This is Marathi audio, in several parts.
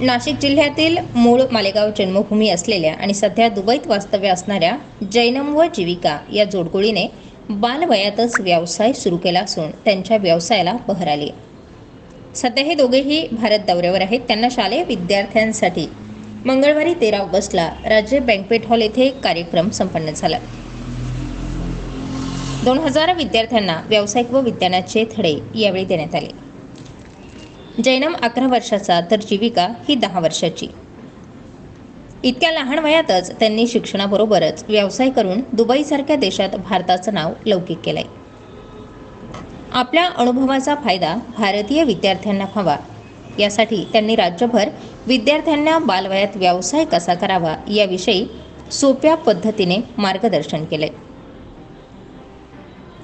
नाशिक जिल्ह्यातील मूळ मालेगाव जन्मभूमी असलेल्या आणि सध्या दुबईत वास्तव्य असणाऱ्या जैनम व जीविका या जोडगोळीने बालवयातच व्यवसाय सुरू केला असून त्यांच्या व्यवसायाला बहर आली. सध्या हे दोघेही भारत दौऱ्यावर आहेत. त्यांना शालेय विद्यार्थ्यांसाठी मंगळवारी तेरा ऑगस्टला राज्य बँकपेट हॉल येथे एक कार्यक्रम संपन्न झाला. दोन हजार विद्यार्थ्यांना व्यावसायिक व विज्ञानाचे धडे यावेळी देण्यात आले. जैनम अकरा वर्षाचा तर जीविका ही दहा वर्षाची. इतक्या लहान वयातच त्यांनी शिक्षणाबरोबरच व्यवसाय करून दुबईसारख्या देशात भारताचं नाव लौकिक केलंय. आपल्या अनुभवाचा फायदा भारतीय विद्यार्थ्यांना व्हावा. यासाठी त्यांनी राज्यभर विद्यार्थ्यांना बालवयात व्यवसाय कसा करावा याविषयी सोप्या पद्धतीने मार्गदर्शन केले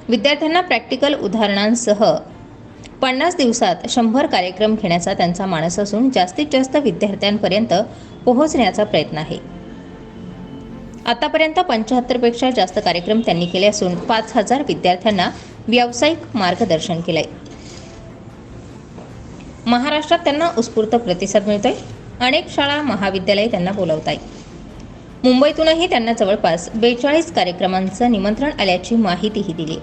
विद्यार्थ्यांना प्रॅक्टिकल उदाहरणांसह पन्नास दिवसात शंभर कार्यक्रम घेण्याचा त्यांचा मानस असून जास्तीत जास्त विद्यार्थ्यांपर्यंत पोहोचण्याचा प्रयत्न आहे. आतापर्यंत पंच्याहत्तरपेक्षा जास्त कार्यक्रम त्यांनी केले असून पाच हजार विद्यार्थ्यांना व्यावसायिक मार्गदर्शन केलंय. महाराष्ट्रात त्यांना उत्स्फूर्त प्रतिसाद मिळतोय. अनेक शाळा महाविद्यालये त्यांना बोलवत मुंबईतूनही त्यांना जवळपास बेचाळीस कार्यक्रमांचं निमंत्रण आल्याची माहितीही दिली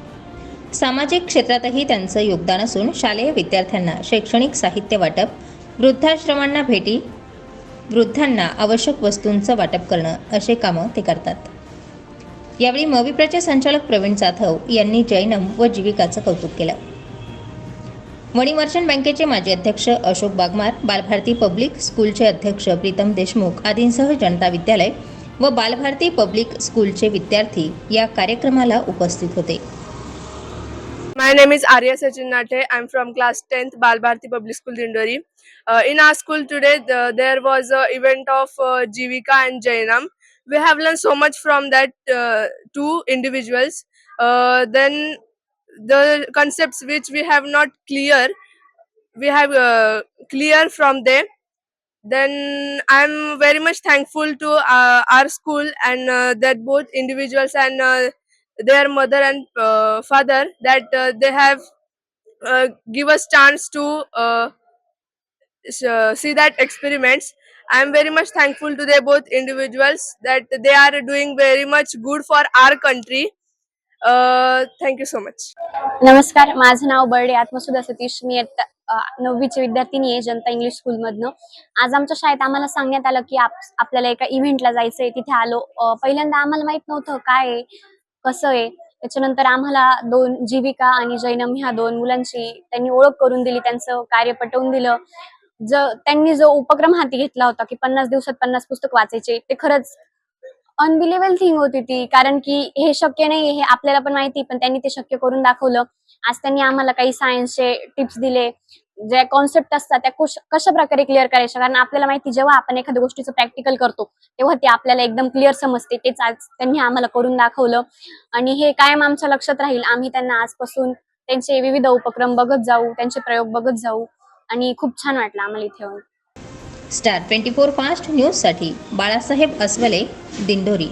सामाजिक क्षेत्रातही त्यांचं योगदान असून शालेय विद्यार्थ्यांना शैक्षणिक साहित्य वाटप वृद्धाश्रमांना भेटी वृद्धांना आवश्यक वस्तूंचं वाटप करणं असे कामं ते करतात. यावेळी मविप्रचे संचालक प्रवीण जाधव यांनी जैनम व जीविकाचं कौतुक केलं. मणी मर्चंट बँकेचे माजी अध्यक्ष अशोक बागमार बालभारती पब्लिक स्कूलचे अध्यक्ष प्रीतम देशमुख आदींसह जनता विद्यालय व बालभारती पब्लिक स्कूलचे विद्यार्थी या कार्यक्रमाला उपस्थित होते. My name is Arya Sachin Nate. I'm from class 10th Balbharti Public School Dindori. Uh, in our school today, the, there was an event of uh, Jivika and Jainam. We have learned so much from that uh, two individuals. Uh, then the concepts which we have not clear, we have uh, clear from them. Then I'm very much thankful to uh, our school and uh, that both individuals and uh, their mother and uh, father that uh, they have uh, give us chance to uh, see that experiments i am very much thankful to they both individuals that they are doing very much good for our country uh, thank you so much नमस्कार माझं नाव बर्डे आत्मसुधा सतीश मी नववीची विद्यार्थिनी आहे जनता इंग्लिश स्कूलमधनं आज आमच्या शाळेत आम्हाला सांगण्यात आलं की आप- आपल्याला एका इव्हेंटला जायचंय तिथे आलो पहिल्यांदा आम्हाला माहीत नव्हतं काय कसं आहे? त्याच्यानंतर आम्हाला दोन जीविका आणि जैनम ह्या दोन मुलांची त्यांनी ओळख करून दिली त्यांचं कार्य पटवून दिलं. ज त्यांनी जो उपक्रम हाती घेतला होता की पन्नास दिवसात पन्नास पुस्तक वाचायचे ते खरंच अनबिलेबल थिंग होती ती. कारण की हे शक्य नाही हे आपल्याला पण माहिती पण त्यांनी ते शक्य करून दाखवलं. आज त्यांनी आम्हाला काही सायन्सचे टिप्स दिले. ज्या कॉन्सेप्ट असतात त्या कशा प्रकारे क्लिअर करायच्या? कारण आपल्याला माहिती जेव्हा आपण एखाद्या गोष्टीचं प्रॅक्टिकल करतो तेव्हा ते आपल्याला एकदम क्लिअर समजते. तेच आज त्यांनी आम्हाला करून दाखवलं. आणि हे कायम आमच्या लक्षात राहील. आम्ही त्यांना आजपासून त्यांचे विविध उपक्रम बघत जाऊ त्यांचे प्रयोग बघत जाऊ. आणि खूप छान वाटलं आम्हाला इथे येऊन. स्टार ट्वेंटी फोर फास्ट न्यूजसाठी बाळासाहेब अस्वले दिंडोरी.